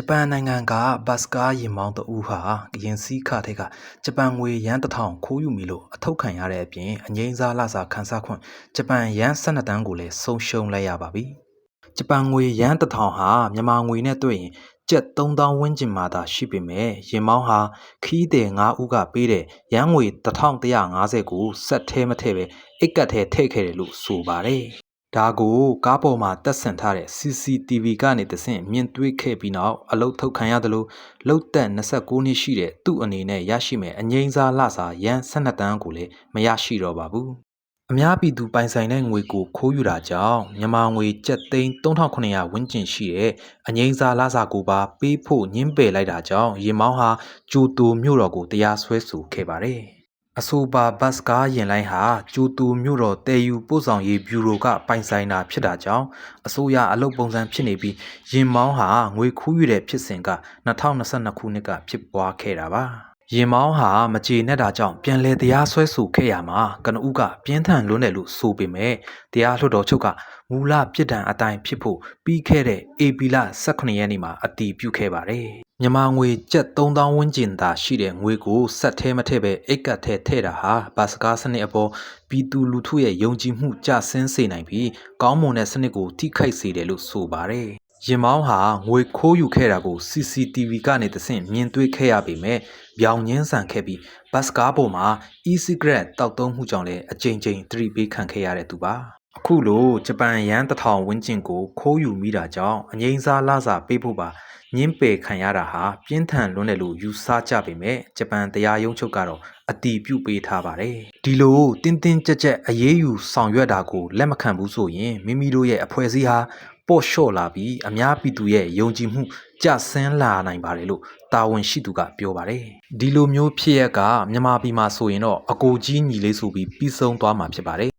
ဂျပန်နိုင်ငံကဘတ်စကားယာဉ်မောင်းတဦးဟာကရင်စီးခထဲကဂျပန်ငွေယန်းတစ်ထောင်ခိုးယူမိလို့အထုတ်ခံရတဲ့အပြင်အငိမ့်စားလစာခန်းစားခွင့်ဂျပန်ယန်း12တန်းကိုလည်းဆုံးရှုံးလိုက်ရပါပြီ။ဂျပန်ငွေယန်းတစ်ထောင်ဟာမြန်မာငွေနဲ့တွေ့ရင်ကျပ်3000ဝန်းကျင်မှသာရှိပေမဲ့ရင်မောင်းဟာခီးတဲ့9ဦးကပေးတဲ့ရန်ငွေ1150ကိုစက်ထဲမထည့်ပဲအိတ်ကတ်ထဲထည့်ခဲ့တယ်လို့ဆိုပါတယ်။ ဒါကိုကားပေါ်မှာတက်ဆင်ထားတဲ့ CCTV ကနေတဆင့်မြင်တွေ့ခဲ့ပြီးနောက်အလုတ်ထုတ်ခံရတယ်လို့လုတ်တက်29နှစ်ရှိတဲ့သူ့အနေနဲ့ရရှိမဲ့အငိမ့်စားလစာရန်12တန်းကိုလည်းမရရှိတော့ပါဘူး။အများပြည်သူပိုင်ဆိုင်တဲ့ငွေကိုခိုးယူတာကြောင့်မြန်မာငွေကျပ်သိန်း3900ဝန်းကျင်ရှိတဲ့အငိမ့်စားလစာကိုပါပေးဖို့ညှင်းပယ်လိုက်တာကြောင့်ရေမောင်းဟာကျူတူမြို့တော်ကိုတရားစွဲဆိုခဲ့ပါတယ်။ အဆိုပါဘတ်စကားယာဉ်လိုင်းဟာကျူတူမြို့တော်တည်ယူပို့ဆောင်ရေးဘျူရိုကပိုင်ဆိုင်တာဖြစ်တာကြောင့်အစိုးရအလုပ်ပုံစံဖြစ်နေပြီးရင်မောင်းဟာငွေခိုးယူတဲ့ဖြစ်စဉ်က2022ခုနှစ်ကဖြစ်ပွားခဲ့တာပါရင်မောင်းဟာမကြေနပ်တာကြောင့်ပြန်လည်တရားစွဲဆိုခဲ့ရမှာကနဦးကပြင်းထန်လွန်းတယ်လို့ဆိုပေမဲ့တရားလွှတ်တော်ချုပ်ကမူလပြစ်ဒဏ်အတိုင်းဖြစ်ဖို့ပြီးခဲ့တဲ့ AP လ18ရက်နေ့မှာအတည်ပြုခဲ့ပါတယ် မြန်မာငွေကျပ်3000ဝန်းကျင်သာရှိတဲ့ငွေကိုစက်ထဲမထည့်ပဲအိတ်ကတ်ထဲထည့်တာဟာဘာစကားစနစ်အပေါ်ပြည်သူလူထုရဲ့ယုံကြည်မှုကျဆင်းစေနိုင်ပြီးကောင်းမွန်တဲ့စနစ်ကိုထိခိုက်စေတယ်လို့ဆိုပါတယ်။ရင်မောင်းဟာငွေခိုးယူခဲ့တာကို CCTV ကနေတဆင့်မြင်တွေ့ခဲ့ရပေမဲ့ပြောင်ညင်းဆန်ခဲ့ပြီးဘတ်စကားပေါ်မှာ e-cigarette တောက်သုံးမှုကြောင့်လည်းအကြိမ်ကြိမ်သတိပေးခံခဲ့ရတဲ့သူပါ။ အခုလိုဂျပန်ယန်းတစ်ထောင်ဝန်းကျင်ကိုခိုးယူမိတာကြောင့်အငိမ့်စားလစာပေးဖို့ပါညင်းပယ်ခံရတာဟာပြင်းထန်လွန်းတယ်လို့ယူဆကြပေမဲ့ဂျပန်တရားရုံးချုပ်ကတော့အတီးပြုတ်ပေးထားပါတယ်ဒီလိုတင်းတင်းကြပ်ကြပ်အရေးယူဆောင်ရွက်တာကိုလက်မခံဘူးဆိုရင်မိမိတို့ရဲ့အဖွဲ့အစည်းဟာပေါ့လျှော့လာပြီးအများပြည်သူရဲ့ယုံကြည်မှုကျဆင်းလာနိုင်ပါတယ်လို့တာဝန်ရှိသူကပြောပါတယ်ဒီလိုမျိုးဖြစ်ရက်ကမြန်မာပြည်မှာဆိုရင်တော့အကိုကြီးညီလေးဆိုပြီးပြီးဆုံးသွားမှာဖြစ်ပါတယ်